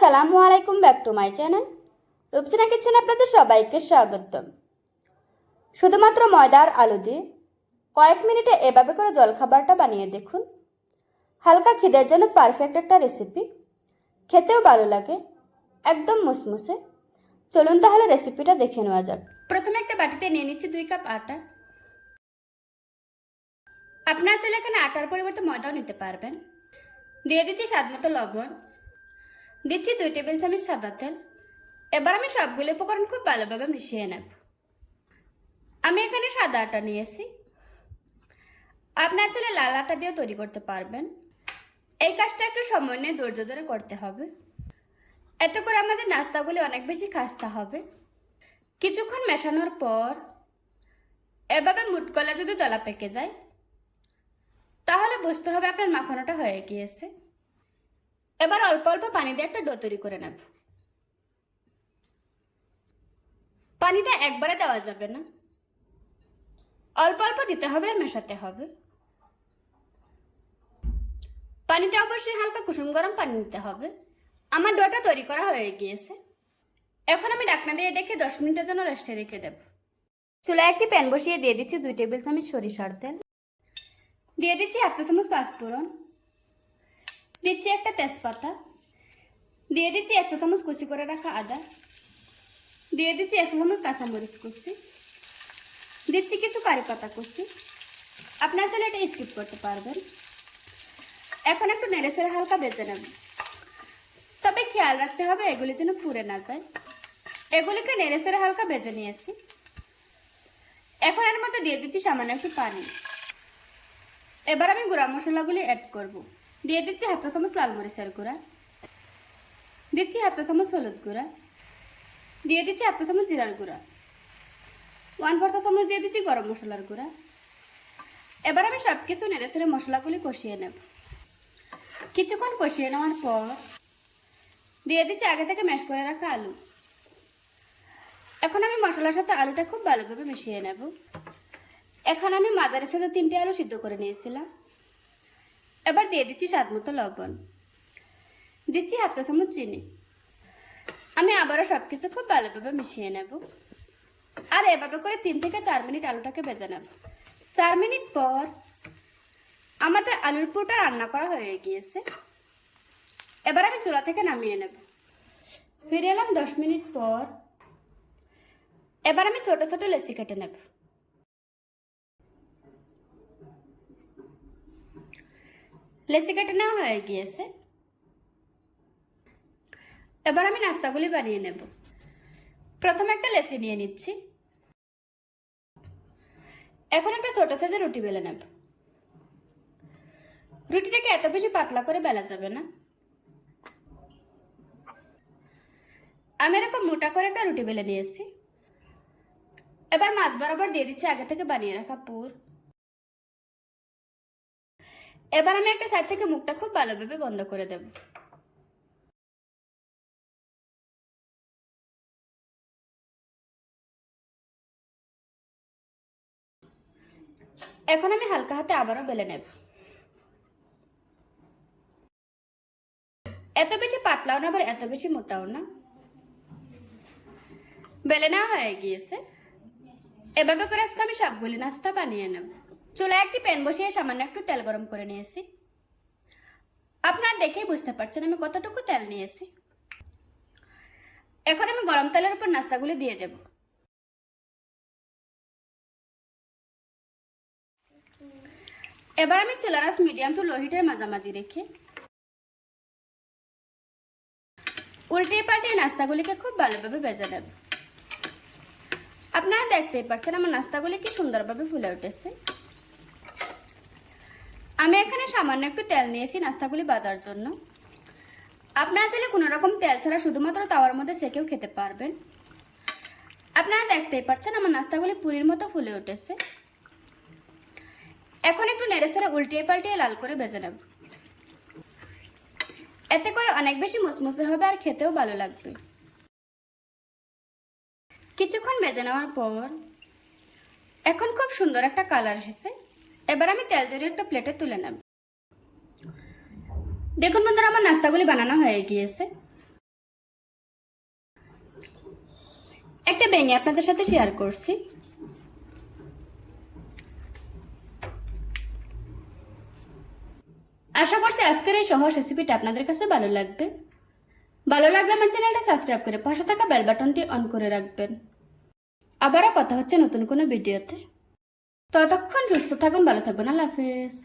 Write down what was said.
আসসালামু আলাইকুম back to my channel. Rupsina kitchen আপনাদের সবাইকে স্বাগতম। শুধুমাত্র ময়দা আর আলু দিয়ে কয়েক মিনিটে এভাবে করে জলখাবারটা বানিয়ে দেখুন। হালকা খিদের জন্য পারফেক্ট একটা রেসিপি খেতেও ভালো লাগে, একদম মুসমুসে। চলুন তাহলে রেসিপিটা দেখে নেওয়া যাক। প্রথমে একটা বাটিতে নিয়ে নিচ্ছি দুই কাপ আটা। আপনার চাইলে এখানে আটার পরিবর্তে ময়দাও নিতে পারবেন। দিয়ে দিচ্ছি স্বাদ মতো লবণ। দিচ্ছি দুই টেবিল চামচ সাদা তেল। এবার আমি সবগুলো উপকরণ খুব ভালোভাবে মিশিয়ে নেব। আমি এখানে সাদা আটা নিয়েছি। আপনার চাইলে লাল আটা দিয়েও তৈরি করতে পারবেন। এই কাজটা একটু সময় নিয়ে ধৈর্য ধরে করতে হবে। এত করে আমাদের নাস্তাগুলি অনেক বেশি খাস্তা হবে। কিছুক্ষণ মেশানোর পর এভাবে মুটকলা যদি দলা পেকে যায়, তাহলে বুঝতে হবে আপনার মাখানোটা হয়ে গিয়েছে। এবার অল্প অল্প পানি দিয়ে একটা ডো তৈরি করে নেব। পানিটা একবারে দেওয়া যাবে না। অল্প অল্প দিতে হবে আর মেশাতে হবে। পানিটা অবশ্যই হালকা কুসুম গরম পানি নিতে হবে। আমার ডোটা তৈরি করা হয়ে গিয়েছে। এখন আমি ডাকনা দিয়ে ডেকে দশ মিনিটের জন্য রেস্টে রেখে দেব। চুলায় একটি প্যান বসিয়ে দিয়ে দিচ্ছি দুই টেবিল চামচ সরিষার তেল। দিয়ে দিচ্ছি এক চা চামচ পাঁচফোড়ন। দিচ্ছি একটা তেজপাতা। দিয়ে দিচ্ছি এক চামচ কুচি করে রাখা আদা। দিয়ে দিচ্ছি এক চামচ কাঁচামরিচ কুচি। দিচ্ছি কিছু কারি পাতা কুচি। আপনার চাইলে এটা স্কিপ করতে পারবেন। এখন একটু নেড়ে হালকা বেজে নেব। তবে খেয়াল রাখতে হবে এগুলি যেন পুড়ে না যায়। এগুলিকে নেড়ে হালকা বেজে নিয়েছি। এখন এর মধ্যে দিয়ে দিচ্ছি সামান্য একটু পানি। এবার আমি গুঁড়া মশলাগুলি অ্যাড করব। দিয়ে দিচ্ছি হাফ চা চামচ লাল মরিচের গুঁড়া। দিচ্ছি হাফ চা চামচ হলুদ গুঁড়া। দিয়ে দিচ্ছি হাফ চা চামচ জিরার গুঁড়া। ওয়ান ফোর চা চামচ দিয়ে দিচ্ছি গরম মশলার গুঁড়া। এবার আমি সব কিছু নেড়ে সেড়ে মশলাগুলি কষিয়ে নেব। কিছুক্ষণ কষিয়ে নেওয়ার পর দিয়ে দিচ্ছি আগে থেকে ম্যাশ করে রাখা আলু। এখন আমি মশলার সাথে আলুটা খুব ভালোভাবে মিশিয়ে নেব। এখন আমি মাদারের সাথে তিনটে আলু সিদ্ধ করে নিয়েছিলাম। এবার দিয়ে দিচ্ছি স্বাদ মতো লবণ। দিচ্ছি হাফ চা চামচ চিনি। আমি আবারও সব কিছু খুব ভালোভাবে মিশিয়ে নেব। আর এভাবে করে তিন থেকে চার মিনিট আলুটাকে ভেজে নেব। চার মিনিট পর আমাদের আলুর পুরোটা রান্না করা হয়ে গিয়েছে। এবার আমি চুলা থেকে নামিয়ে নেব। ফিরে এলাম দশ মিনিট পর। এবার আমি ছোটো ছোটো লেসি কেটে নেব। লেসি কেটে নেওয়া হয়ে গিয়েছে। এবার আমি নাস্তাগুলি বানিয়ে নেব। প্রথমে একটা লেসি নিয়ে নিচ্ছি। এখন একটা ছোট সাইজের রুটি বেলে নেব। রুটিটাকে এত বেশি পাতলা করে বেলা যাবে না। আমি এরকম মোটা করে একটা রুটি বেলে নিয়েছি। এবার মাছ বরাবর দিয়ে দিচ্ছি আগে থেকে বানিয়ে রাখা পুর। এবার আমি একটা সাইড থেকে মুখটা খুব ভালোভাবে বন্ধ করে দেব। এখন আমি হালকা হাতে আবারও বেলে নেব। এত বেশি পাতলাও না, আবার এত বেশি মোটাও না। বেলে নেওয়া হয়ে গিয়েছে। এভাবে করে আজকে আমি সবগুলি নাস্তা বানিয়ে নেব। চুলায় একটি প্যান বসিয়ে সামান্য একটু তেল গরম করে নিয়েছি। আপনারা দেখেই বুঝতে পারছেন আমি কতটুকু তেল নিয়েছি। এখন আমি গরম তেলের উপর নাস্তাগুলি দিয়ে দেব। এবার আমি চুলারাস মিডিয়াম টু লো হিটের মাঝামাঝি রেখে উল্টে পাল্টে নাস্তাগুলিকে খুব ভালোভাবে ভেজে নেব। আপনারা দেখতেই পাচ্ছেন আমার নাস্তাগুলি কি সুন্দরভাবে ফুলে উঠেছে। আমি এখানে সামান্য একটু তেল নিয়েছি নাস্তাগুলি বাজার জন্য। আপনারা চাইলে কোনো রকম তেল ছাড়া শুধুমাত্র তাওয়ার মধ্যে সেকেও খেতে পারবেন। আপনারা দেখতেই পাচ্ছেন আমার নাস্তাগুলি পুরীর মতো ফুলে উঠেছে। এখন একটু নেড়ে সেড়ে উল্টিয়ে পাল্টিয়ে লাল করে ভেজে নেব। এতে করে অনেক বেশি মুসমুসে হবে আর খেতেও ভালো লাগবে। কিছুক্ষণ ভেজে নেওয়ার পর এখন খুব সুন্দর একটা কালার এসেছে। এবার আমি তেল জড়িয়ে একটা প্লেটে তুলে নেব। দেখুন বন্ধুরা, আমার নাস্তাগুলি বানানো হয়ে গিয়েছে। একটা ব্যাঙে আপনাদের সাথে শেয়ার করছি। আশা করছি আজকের এই সহজ রেসিপিটা আপনাদের কাছে ভালো লাগবে। ভালো লাগলে আমার চ্যানেলটা সাবস্ক্রাইব করে পাশে থাকা বেল বাটনটি অন করে রাখবেন। আবারও কথা হচ্ছে নতুন কোনো ভিডিওতে ততক্ষণ সুস্থ থাকুন ভালো থাকুন। আল্লাহ হাফেজ।